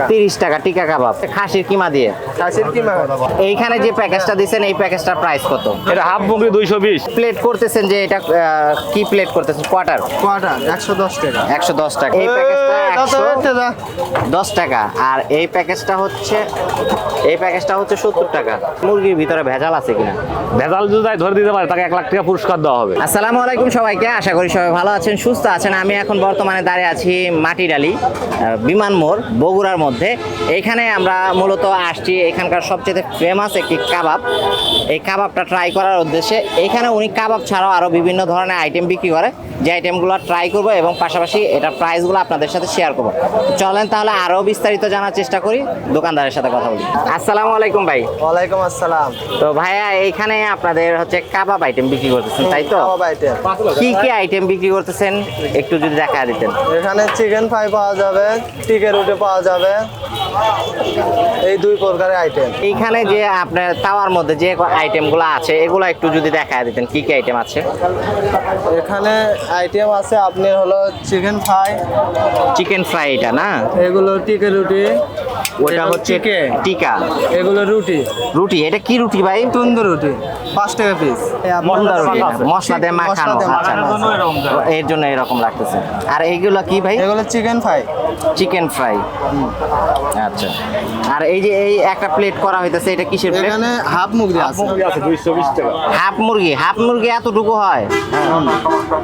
টাকা। তিরিশ টাকা টিকা কাবাব। খাসির কিমা দিয়ে। খাসির কিমা। এইখানে যে প্যাকেজটা দিচ্ছেন এই প্যাকেজটার প্রাইস কত? এটা হাফ মুগি দুইশো বিশ। প্লেট করতেছেন যে এটা কি প্লেট করতেছেন? কোয়ার্টার একশো দশ টাকা। একশো দশ টাকা। এই প্যাকেজটা একশো দশ টাকা। আর এই প্যাকেজটা হচ্ছে এই প্যাকেজটা হচ্ছে সত্তর টাকা। মুরগির ভিতরে ভেজাল আছে কিনা? ভেজাল যদি ধরে দিতে পারে তাকে এক লাখ টাকা পুরস্কার দেওয়া হবে। আসসালামু আলাইকুম সবাইকে। আশা করি সবাই ভালো আছেন সুস্থ আছেন। আমি এখন বর্তমানে দাঁড়িয়ে আছি মাটিডালি বিমান মোড় বগুড়ার মধ্যে। এইখানে আমরা মূলত আসছি এখানকার সবচেয়ে ফেমাস একটি কাবাব। এই কাবাবটা ট্রাই করার উদ্দেশ্যে। এখানে উনি কাবাব ছাড়াও আরও বিভিন্ন ধরনের আইটেম বিক্রি করে। যে আইটেমগুলো ট্রাই করব এবং পাশাপাশি এটার প্রাইসগুলো আপনাদের সাথে শেয়ার করব। চলেন তাহলে আরও বিস্তারিত জানার চেষ্টা করি দোকানদারের সাথে কথা বলি। আসসালামু আলাইকুম ভাই। ওয়ালাইকুম আসসালাম। তো ভাইয়া এইখানে আপনাদের হচ্ছে কাবাব আইটেম বিক্রি করতেছেন তাই তো? কাবাব আইটেম কি কি আইটেম বিক্রি করতেছেন? একটু যদি দেখা দিতেন। এখানে চিকেন ফ্রাই পাওয়া যাবে টিকে রুটি পাওয়া যাবে। এই দুই প্রকারের আইটেম এইখানে যে আপনার তাওয়ার মধ্যে যে আইটেমগুলো আছে এগুলো একটু যদি দেখায় দিতেন কি কি আইটেম আছে? এখানে আইটেম আছে আপনার হলো চিকেন ফ্রাই চিকেন ফ্রাই এটা না? এগুলো টিকে রুটি। ওটা হচ্ছে টিকা। এগুলো রুটি। রুটি এটা কি রুটি ভাই? তন্দুর রুটি। পাঁচ টাকা পিস মশলা রুটি। মশলা দিয়ে মাখানো। আচ্ছা এর জন্য এরকম লাগতেছে। আর এইগুলো কি ভাই? এগুলো চিকেন ফ্রাই চিকেন ফ্রাই আচ্ছা। আর এই যে এই একটা প্লেট করা হইতেছে এটা কিসের প্লেট এখানে হাফ মুগরি আছে। আছে দুইশো বিশ টাকা। হাফ মুরগি। হাফ মুরগি এতটুকু হয়?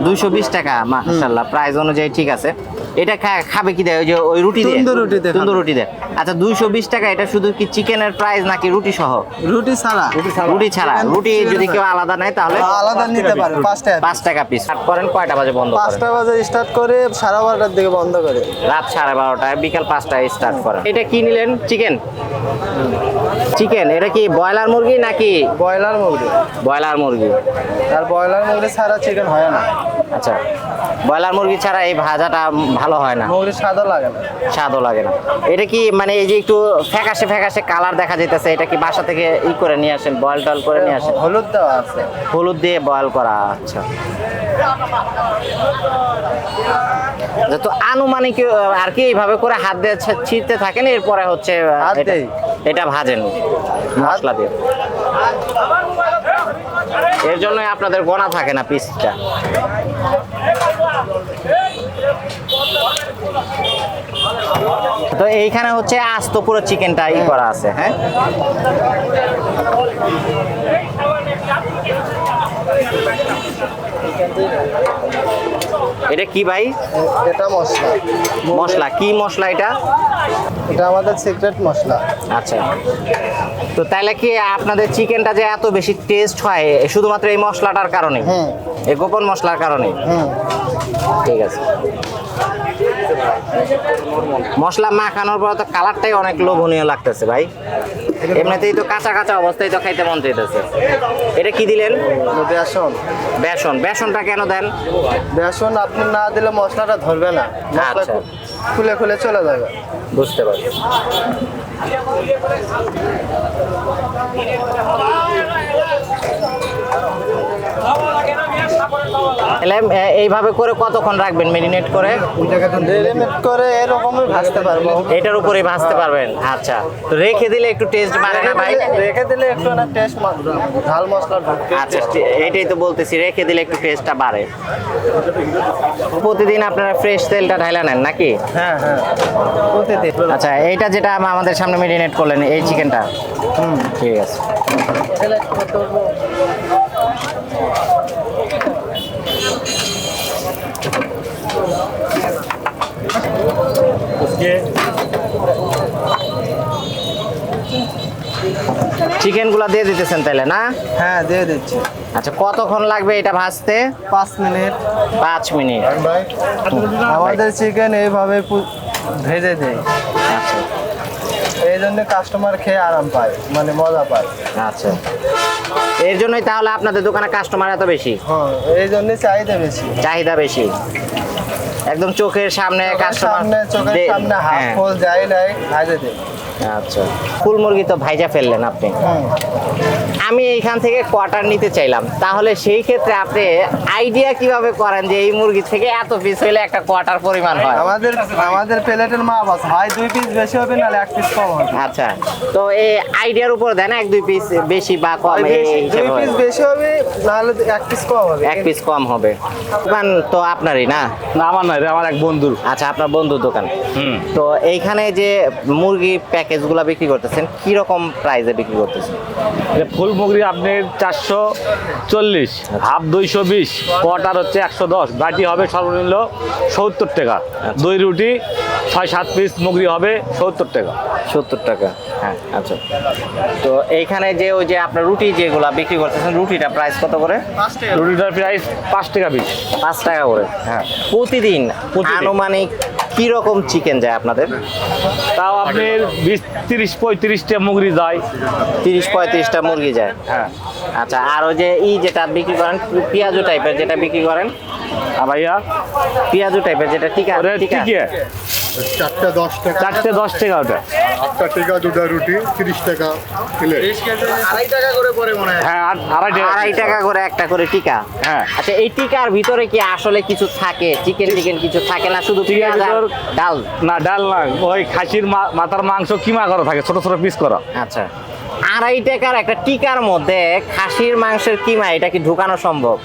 দুইশো বিশ টাকা মাশাল্লাহ প্রাইস অনুযায়ী ঠিক আছে। এটা খাবে কি দেয়? ওই যে ওই রুটি দিয়ে? রুটি দিয়ে তন্দুর রুটি দেয়। আচ্ছা দুইশো বিশ টাকা এটা শুধু কি চিকেনের প্রাইস নাকি রুটি সহ? রুটি ছাড়া। রুটি ছাড়া। রুটি যদি কেউ আলাদা নেয় তাহলে আলাদা নিতে পারে পাঁচ টাকা পাঁচ টাকা পিস স্টার্ট করেন কয়টা বাজে বন্ধ করেন? পাঁচটা বাজে স্টার্ট করে সাড়ে বারোটার দিকে বন্ধ করে। রাত সাড়ে বারোটায় বিকাল পাঁচটায় স্টার্ট করেন। এটা কি নিলেন? চিকেন চিকেন এটা কি ব্রয়লার মুরগি নাকি ব্রয়লার মুরগি। ব্রয়লার মুরগি? আর ব্রয়লার মুরগি ছাড়া চিকেন হয় না। আচ্ছা। ব্রয়লার মুরগি ছাড়া এই ভাজাটা ভালো হয় না। মুরগি সাদা লাগে না। স্বাদও লাগে না। এটা কি মানে এই যে একটু ফ্যাকাশে ফ্যাকাশে কালার দেখা যাইতেছে এটা কি বাসা থেকে ই করে নিয়ে আসেন বয়েল টয়েল করে নিয়ে আসেন? হলুদ দেওয়া আছে। হলুদ দিয়ে বয়েল করা আচ্ছা। তো আনুমানিক আর কি এইভাবে করে হাত দিয়ে ছিঁড়তে থাকেন এরপরে হচ্ছে। এটা ভাজেন মশলা দিয়ে। এর জন্য আপনাদের গোনা থাকে না পিসটা। তো এইখানে হচ্ছে আস্ত পুরো চিকেনটা ই করা আছে হ্যাঁ? এটা কি ভাই? এটা মশলা। মশলা। কি মশলা এটা? এটা আমাদের সিক্রেট মশলা। আচ্ছা। তো তাহলে কি আপনাদের চিকেনটা যে এত বেশি টেস্ট হয় এ শুধুমাত্র এই মশলাটার কারণে? হুম। এই গোপন মশলার কারণে? ঠিক আছে। মশলা মাখানোর পর তো কালারটাই অনেক লোভনীয় লাগতেছে ভাই। এমনিতেই তো কাঁচা কাঁচা অবস্থায় তো খাইতে মন চাইতেছে। এটা কি দিলেন? বেসন। বেসন। বেসনটা কেন দেন? বেসন আপনি না দিলে মশলাটা ধরবে না। আচ্ছা। খুলে খুলে চলে যাবে। বুঝতে পারছি তাহলে এ- এইভাবে করে কতক্ষণ রাখবেন মেরিনেট করে? করে এরকমই ভাজতে পারব। এটার উপরে ভাজতে পারবেন? আচ্ছা তো রেখে দিলে একটু টেস্ট বাড়ে না ভাই? রেখে দিলে একটু না টেস্ট ঝাল মশলা আচ্ছা এইটাই তো বলতেছি রেখে দিলে একটু টেস্টটা বাড়ে। প্রতিদিন আপনারা ফ্রেশ তেলটা ঢাইলা নেন নাকি? হ্যাঁ হ্যাঁ। প্রতিদিন। আচ্ছা এইটা যেটা আম- আমাদের সামনে মেরিনেট করলেন এই চিকেনটা হুম। ঠিক আছে। চিকেনগুলো দিয়ে দিতেছেন তাহলে না? হ্যাঁ দিয়ে দিচ্ছি। আচ্ছা কতক্ষণ লাগবে এটা ভাজতে? পাঁচ মিনিট। পাঁচ মিনিট। আমাদের চিকেন এইভাবে ভেজে দেয় আচ্ছা। এই জন্য কাস্টমার খেয়ে আরাম পায় মানে মজা পায়। আচ্ছা। এর জন্যই তাহলে আপনাদের দোকানে কাস্টমার এত বেশি? হ্যাঁ এই জন্য চাহিদা বেশি। চাহিদা বেশি। একদম চোখের সামনে কাস্টমার চোখের সামনে হাফ ফুল যাই নাই ভাজে দেয় আচ্ছা। ফুল মুরগি তো ভাইজা ফেললেন আপনি। আমি এইখান থেকে কোয়ার্টার নিতে চাইলাম। তাহলে সেই ক্ষেত্রে আপনি আইডিয়া কীভাবে করেন যে এই মুরগি থেকে এত পিস হইলে একটা কোয়ার্টার পরিমাণ হয়? আমাদের আমাদের প্লেটের মাপ আছে। হয় দুই পিস বেশি হবে নাহলে এক পিস কম হবে। আচ্ছা। তো এই আইডিয়ার উপর দেন এক দুই পিস বেশি বা কম এই দুই পিস বেশি হবে নাহলে এক পিস কম হবে। এক পিস কম হবে। দোকান তো আপনারই না? না আমার নয় আমার এক বন্ধুর। আচ্ছা আপনার বন্ধুর দোকান। হুম। তো এইখানে যে মুরগি প্যাকেজগুলো বিক্রি করতেছেন কি রকম প্রাইসে বিক্রি করতেছেন? এটা ফুল মুগরি আপনি চারশো চল্লিশ হাফ দুইশো বিশ কোয়ার্টার হচ্ছে একশো দশ। বাটি হবে সর্বনিম্ন সত্তর টাকা। দই রুটি ছয় সাত পিস মুগরি হবে সত্তর টাকা। সত্তর টাকা? হ্যাঁ। আচ্ছা। তো এইখানে যে ওই যে আপনার রুটি যেগুলা বিক্রি করতেছেন রুটিটা প্রাইস কত করে? রুটিটার প্রাইস পাঁচ টাকা পিস। পাঁচ টাকা করে। হ্যাঁ। প্রতিদিন প্রতিদিন। আনুমানিক কি রকম চিকেন যায় আপনাদের? তাও আপনি বিশ তিরিশ পঁয়ত্রিশটা মুগরি যায়। তিরিশ পঁয়ত্রিশটা মুরগি যায়? হ্যাঁ। আচ্ছা আর ওই যে ই যেটা বিক্রি করেন পেঁয়াজু টাইপের যেটা বিক্রি করেন? আর ভাইয়া। পেঁয়াজু টাইপের যেটা টিকা। টিকা। চারটা দশ টাকা। চারটে দশ টাকা ওটা। আটটা টাকা দুটা রুটি তিরিশ টাকা প্লেট। আড়াই টাকা করে পরে মনে হয়। হ্যাঁ আড়াই টাকা। আড়াই টাকা করে একটা করে টিকা। হ্যাঁ। আচ্ছা এই টিকার ভিতরে কি আসলে কিছু থাকে? চিকেন টিকেন কিছু থাকে না? শুধু টিকার পেঁয়াজ আর ডাল? না ডাল না। ওই খাসির মা- মাথার মাংস কিমা করা থাকে? ছোট ছোট পিস করা। আচ্ছা। আড়াই টাকার একটা টিকার মধ্যে খাসির মাংসের কিমা এটা কি ঢুকানো সম্ভব?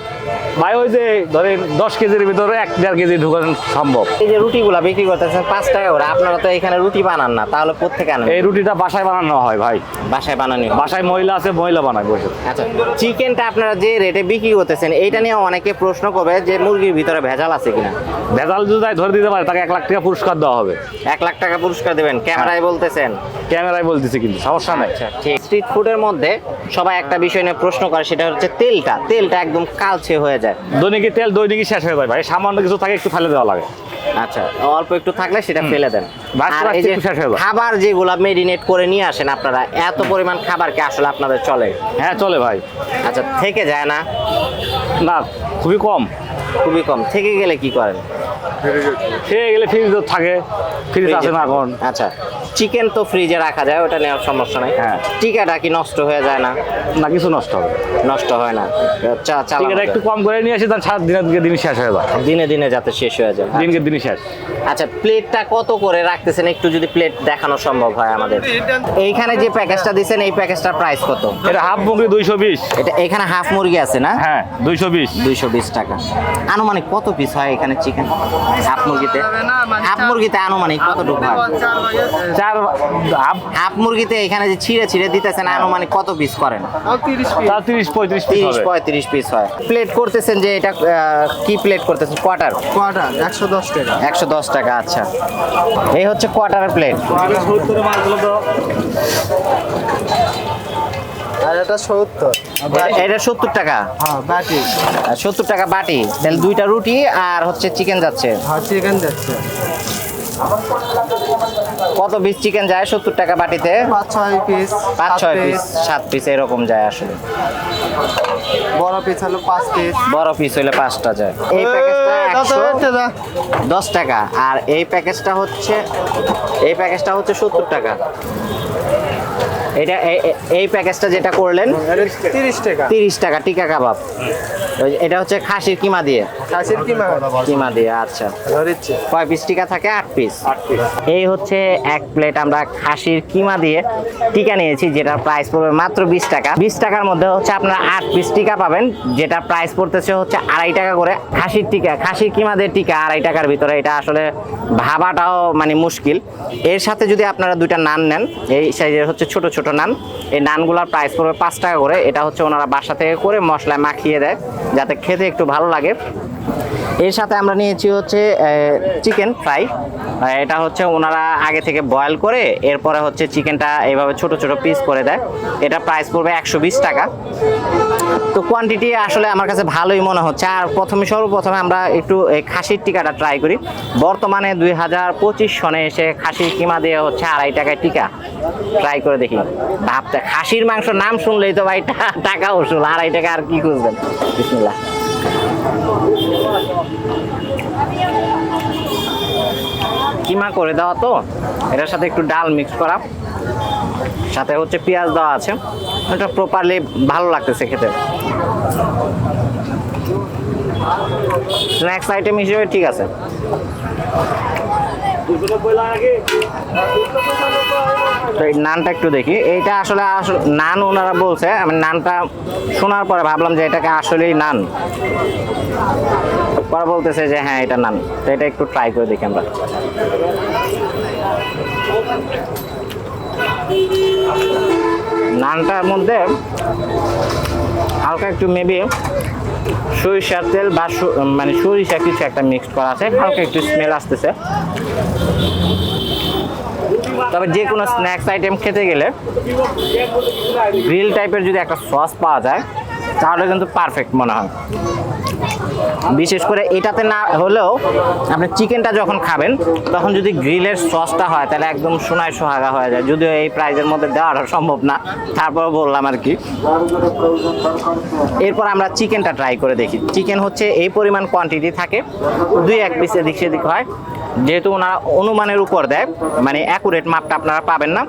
ভাই ওই যে ধরেন দশ কেজির ভিতরে এক দেড় কেজি ঢুকানো সম্ভব। এই যে রুটিগুলা বিক্রি করতেছেন পাঁচ টাকা করে আপনারা তো এখানে রুটি বানান না তাহলে কোথেকে আনেন এই রুটিটা বাসায় বানানো হয় ভাই। বাসায় বানানি বাসায় মহিলা আছে মহিলা বানায় বসে। আচ্ছা চিকেনটা আপনারা যে রেটে বিক্রি করতেছেন এইটা নিয়ে অনেকে প্রশ্ন করবে যে মুরগির ভিতরে ভেজাল আছে কিনা। ভেজাল যদি ধরে দিতে পারে তাকে এক লাখ টাকা পুরস্কার দেওয়া হবে। এক লাখ টাকা পুরস্কার দেবেন ক্যামেরায় বলতেছেন। ক্যামেরায় বলতেছি কিন্তু সমস্যা নাই। আচ্ছা স্ট্রিট ফুডের মধ্যে সবাই একটা বিষয় নিয়ে প্রশ্ন করে সেটা হচ্ছে তেলটা। তেলটা একদম কালচে হয়ে যায়। দৈনিক তেল দৈনিকই শেষ হয়ে যায় ভাই। সামান্য কিছু থাকে একটু ফেলে দেওয়া লাগে। আচ্ছা অল্প একটু থাকলে সেটা ফেলে দেন। খাবার যেগুলো মেরিনেট করে নিয়ে আসেন আপনারা এত পরিমাণ খাবার কি আসলে আপনাদের চলে? হ্যাঁ চলে ভাই। আচ্ছা থেকে যায় না? না খুবই কম। খুবই কম। থেকে গেলে কি করেন? খেয়ে গেলে ফ্রিজ থাকে ফ্রিজ আছে না এখন। আচ্ছা চিকেন তো ফ্রিজে রাখা যায় ওটা নেওয়ার সমস্যা নাই। হ্যাঁ। টিকাটা কি নষ্ট হয়ে যায় না? না কিছু নষ্ট হবে। নষ্ট হয় না। চালানো টিকিট একটু কম করে নিয়ে আসি তার সাত দিনের দিকে দিন শেষ হয়ে যায়। দিনে দিনে যাতে শেষ হয়ে যায়। দিনকে দিনই শেষ। আচ্ছা প্লেটটা কত করে রাখতেছেন? একটু যদি প্লেট দেখানো সম্ভব হয় আমাদের। এইখানে যে প্যাকেজটা দিচ্ছেন এই প্যাকেজটার প্রাইস কত? এটা হাফ মুরগি দুইশো বিশ। এটা এখানে হাফ মুরগি আছে না? হ্যাঁ দুইশো বিশ। দুইশো বিশ টাকা। আনুমানিক কত পিস হয় এখানে চিকেন হাফ মুরগিতে হাফ মুরগিতে আনুমানিক কতটুকু হয়? চার হাফ মুরগিতে এখানে যে ছিঁড়ে ছিঁড়ে দিতেছেন আনুমানিক কত পিস করেন? তিরিশ পঁয়ত্রিশ তিরিশ পঁয়ত্রিশ পিস হয়। প্লেট করতেছেন যে এটা কি প্লেট করতেছেন? কোয়ার্টার কোয়াটা একশো দশ টাকা। একশো দশ টাকা আচ্ছা। এই হচ্ছে কোয়ার্টার প্লেট এটা সত্তর। এটা সত্তর টাকা। হ্যাঁ বাটি। সত্তর টাকা বাটি। তাহলে দুইটা রুটি আর হচ্ছে চিকেন যাচ্ছে। হ্যাঁ চিকেন যাচ্ছে। কত পিস চিকেন যায় সত্তর টাকা বাটিতে? পাঁচ ছয় পিস পাঁচ ছয় পিস সাত পিস এরকম যায় আসলে। বড় পিস হলো পাঁচ পিস বড় পিস হইলে পাঁচটা যায়। এই প্যাকেজটা একশো দশ টাকা। আর এই প্যাকেজটা হচ্ছে এই প্যাকেজটা হচ্ছে সত্তর টাকা। এটা এই প্যাকেজটা যেটা করলেন তিরিশ টাকা। তিরিশ টাকা টিকা কাবাব। এটা হচ্ছে খাসির কিমা দিয়ে। খাসির কি মাছ কিমা দিয়ে আচ্ছা। কয় পিস টিকা থাকে আট পিস এই হচ্ছে এক প্লেট আমরা খাসির কিমা দিয়ে টিকা নিয়েছি যেটার প্রাইস পড়বে মাত্র বিশ টাকা। বিশ টাকার মধ্যে হচ্ছে আপনারা আট পিস টিকা পাবেন যেটা প্রাইস পড়তেছে হচ্ছে আড়াই টাকা করে। খাসির টিকা খাসির কিমা দিয়ে টিকা আড়াই টাকার ভিতরে এটা আসলে ভাবাটাও মানে মুশকিল। এর সাথে যদি আপনারা দুইটা নান নেন এই সাইজের হচ্ছে ছোট ছোট নান। এই নানগুলোর প্রাইস পড়বে পাঁচ টাকা করে। এটা হচ্ছে ওনারা বাসা থেকে করে মশলায় মাখিয়ে দেয়, যাতে খেতে একটু ভালো লাগে। এর সাথে আমরা নিয়েছি হচ্ছে চিকেন ফ্রাই। এটা হচ্ছে ওনারা আগে থেকে বয়েল করে, এরপরে হচ্ছে চিকেনটা এইভাবে ছোট ছোট পিস করে দেয়। এটা প্রাইস পড়বে একশো বিশ টাকা। তো কোয়ান্টিটি আসলে আমার কাছে ভালোই মনে হচ্ছে। আর প্রথমে, সর্বপ্রথমে আমরা একটু এই খাসির টিকাটা ট্রাই করি। বর্তমানে দুই হাজার পঁচিশ সনে এসে খাসির কিমা দিয়ে হচ্ছে আড়াই টাকায় টিকা। ট্রাই করে দেখি। ভাবতে খাসির মাংস নাম শুনলেই তো ভাই টাকা উসুল। আড়াই টাকা আর কি খুঁজবেন? বিসমিল্লাহ। কিমা করে দেওয়া তো? এটার সাথে একটু ডাল মিক্স করা। সাথে হচ্ছে পেঁয়াজ দেওয়া আছে। এটা প্রপারলি ভালো লাগতেছে খেতে। স্ন্যাক্স আইটেম হিসেবে ঠিক আছে। তো এই নানটা একটু দেখি। এইটা আসলে নান ওনারা বলছে, আমি নানটা শোনার পরে ভাবলাম যে এটাকে আসলেই নান। পরে বলতেছে যে হ্যাঁ এটা নান। তো এটা একটু ট্রাই করে দেখি আমরা। নানটার মধ্যে হালকা একটু মেবি সরিষার তেল বা মানে সরিষা কিছু একটা মিক্সড করা আছে, হালকা একটু স্মেল আসতেছে। তবে যে কোনো স্ন্যাক্স আইটেম খেতে গেলে গ্রিল টাইপের যদি একটা সস পাওয়া যায়, তাহলে কিন্তু পারফেক্ট মনে হয়। বিশেষ করে এটাতে না হলেও আপনি চিকেনটা যখন খাবেন, তখন যদি গ্রিলের সসটা হয়, তাহলে একদম সোনায় সোহাগা হয়ে যায়। যদিও এই প্রাইজের মধ্যে দেওয়াটা সম্ভব না তারপর বললাম আর কি। এরপর আমরা চিকেনটা ট্রাই করে দেখি। চিকেন হচ্ছে এই পরিমাণ কোয়ান্টিটি থাকে, দুই এক পিস এদিক সেদিক হয়। যেহেতু ওনারা অনুমানের উপর দেয় মানে অ্যাকুরেট মাপটা আপনারা পাবেন না।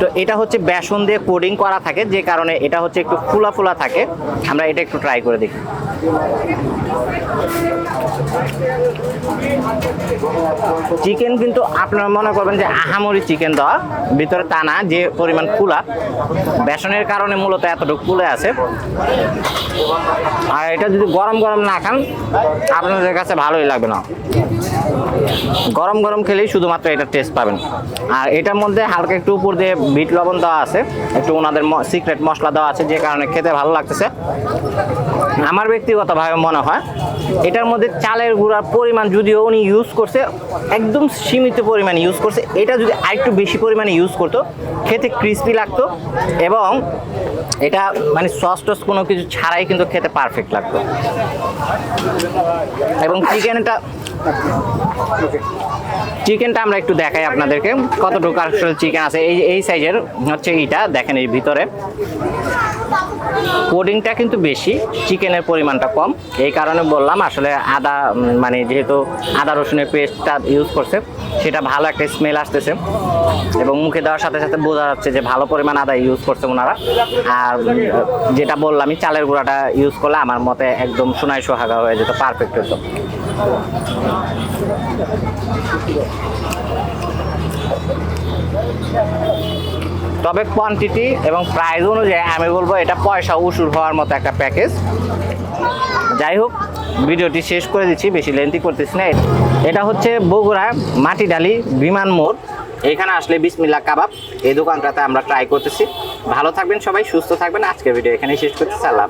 তো এটা হচ্ছে বেসন দিয়ে কোডিং করা থাকে, যে কারণে এটা হচ্ছে একটু ফুলা ফুলা থাকে। আমরা এটা একটু ট্রাই করে দেখি। চিকেন কিন্তু আপনারা মনে করবেন যে আহামরি চিকেন দেওয়া, ভিতরে তা না, যে পরিমাণ ফুলা। বেসনের কারণে মূলত এতটুকু ফুলে আছে। আর এটা যদি গরম গরম না খান, আপনাদের কাছে ভালোই লাগবে না। গরম গরম খেলেই শুধুমাত্র এটা টেস্ট পাবেন। আর এটার মধ্যে হালকা একটু উপর দিয়ে বিট লবণ দেওয়া আছে, একটু ওনাদের সিক্রেট মশলা দেওয়া আছে যে কারণে খেতে ভালো লাগতেছে। আমার ব্যক্তিগতভাবে মনে হয়, এটার মধ্যে চালের গুঁড়ার পরিমাণ যদিও উনি ইউজ করছে, একদম সীমিত পরিমাণে ইউজ করছে, এটা যদি আরেকটু বেশি পরিমাণে ইউজ করতো, খেতে ক্রিস্পি লাগতো এবং এটা মানে সস টস কোনো কিছু ছাড়াই কিন্তু খেতে পারফেক্ট লাগতো। এবং চিকেনটা চিকেনটা আমরা একটু দেখাই আপনাদেরকে, কতটুকু আসলে চিকেন আছে। এই এই সাইজের হচ্ছে এইটা, দেখেন এই ভিতরে। কোডিংটা কিন্তু বেশি চিকেনের পরিমাণটা কম। এই কারণে বললাম, আসলে আদা মানে যেহেতু আদা রসুনের পেস্টটা ইউজ করছে, সেটা ভালো একটা স্মেল আসতেছে। এবং মুখে দেওয়ার সাথে সাথে বোঝা যাচ্ছে যে ভালো পরিমাণ আদা ইউজ করছে ওনারা। আর, যেটা বললামই চালের গুঁড়াটা ইউজ করলে আমার মতে একদম সোনায় সোহাগা হয়ে যেত পারফেক্ট হতো। তবে কোয়ান্টিটি এবং প্রাইস অনুযায়ী আমি বলব এটা পয়সা উসুর হওয়ার মতো একটা প্যাকেজ যাই হোক, ভিডিওটি শেষ করে দিচ্ছি, বেশি লেন্থি করতেছি না। এটা হচ্ছে বগুড়া মাটিডালি বিমান মোড়। এখানে আসলে বিসমিল্লা কাবাব এই দোকানটাতে আমরা ট্রাই করতেছি। ভালো থাকবেন সবাই, সুস্থ থাকবেন। আজকের ভিডিও এখানেই শেষ করতেছি। আল্লাহ